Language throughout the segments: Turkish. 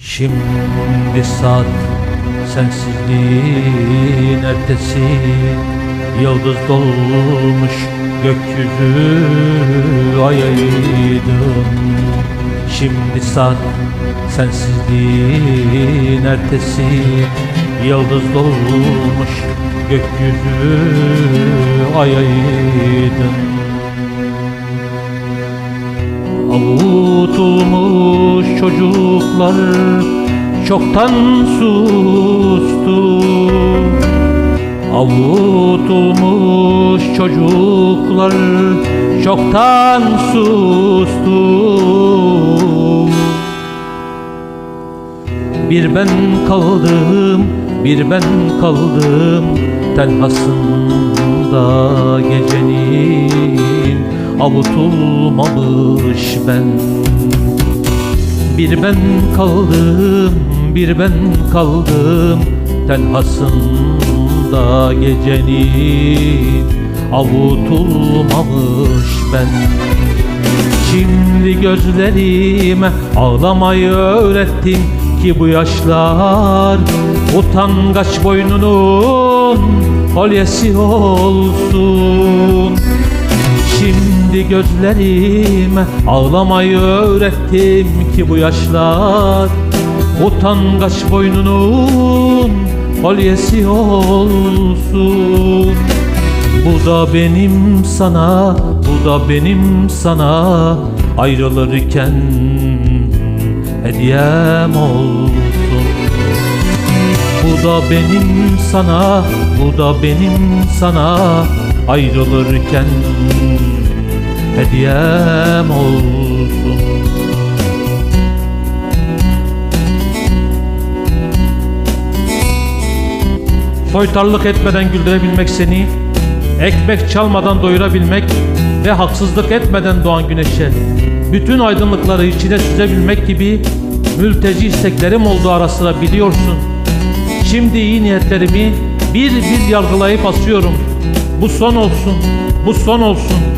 Şimdi saat sensizliğin ertesi. Yıldız dolmuş gökyüzü ay aydın Şimdi saat sensizliğin ertesi. Yıldız dolmuş gökyüzü ay aydın Avutulmuş çocuklar çoktan sustu. Avutulmuş çocuklar çoktan sustu. Bir ben kaldım, bir ben kaldım Tenhasında gecenin avutulmamış ben Bir ben kaldım, bir ben kaldım. Tenhasında gecenin avutulmamış ben. Şimdi gözlerime ağlamayı öğrettin ki bu yaşlar Utangaç boynunun kolyesi olsun Şimdi gözlerime ağlamayı öğrettim ki bu yaşlar Utangaç boynunun kolyesi olsun. Bu da benim sana, bu da benim sana Ayrılırken hediyem olsun. Bu da benim sana, bu da benim sana Ayrılırken hediyem olsun. Soytarlık etmeden güldürebilmek seni Ekmek çalmadan doyurabilmek Ve haksızlık etmeden doğan güneşe Bütün aydınlıkları içine süzebilmek gibi Mülteci isteklerim oldu ara sıra biliyorsun. Şimdi iyi niyetlerimi bir bir yargılayıp asıyorum. Bu son olsun, bu son olsun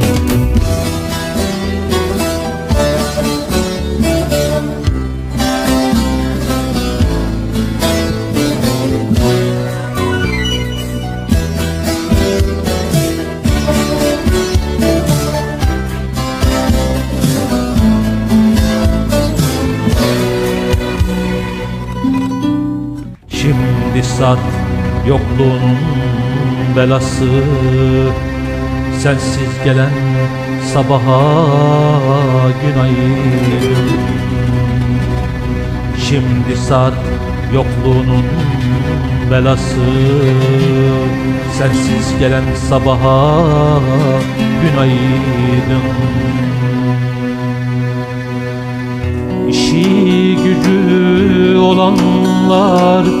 Şimdi saat yokluğun belası. Sensiz gelen sabaha günaydın Şimdi saat yokluğunun belası. Sensiz gelen sabaha günaydın İşi gücü olanlar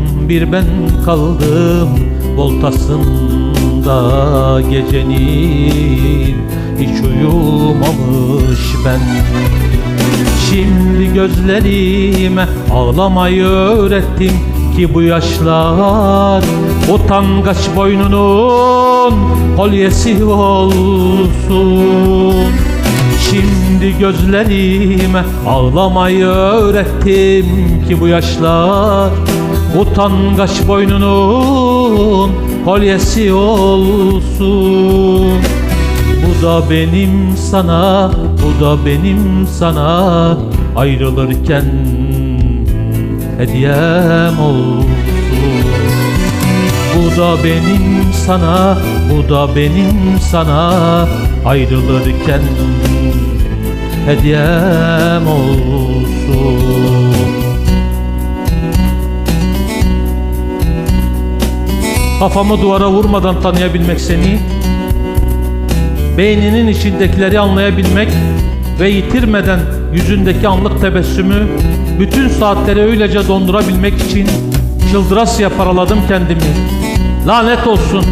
bir ben kaldım Voltasında gecenin hiç uyumamış ben. Şimdi gözlerime ağlamayı öğrettim ki bu yaşlar Utangaç boynunun kolyesi olsun. Şimdi gözlerime ağlamayı öğrettim ki bu yaşlar Utangaç boynunun kolyesi olsun. Bu da benim sana, bu da benim sana. Ayrılırken hediyem olsun. Bu da benim sana, bu da benim sana. Ayrılırken hediyem olsun Kafamı duvara vurmadan tanıyabilmek seni Beyninin içindekileri anlayabilmek ve yitirmeden yüzündeki anlık tebessümü bütün saatleri öylece dondurabilmek için çıldırasıya paraladım kendimi. Lanet olsun.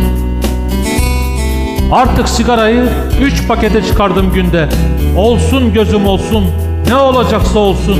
Artık sigarayı üç pakete çıkardım günde. Olsun gözüm olsun. Ne olacaksa olsun.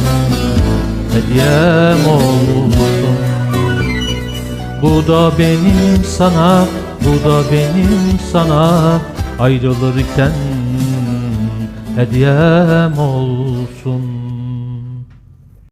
hediyem olsun Bu da benim sana, bu da benim sana. Ayrılırken hediyem olsun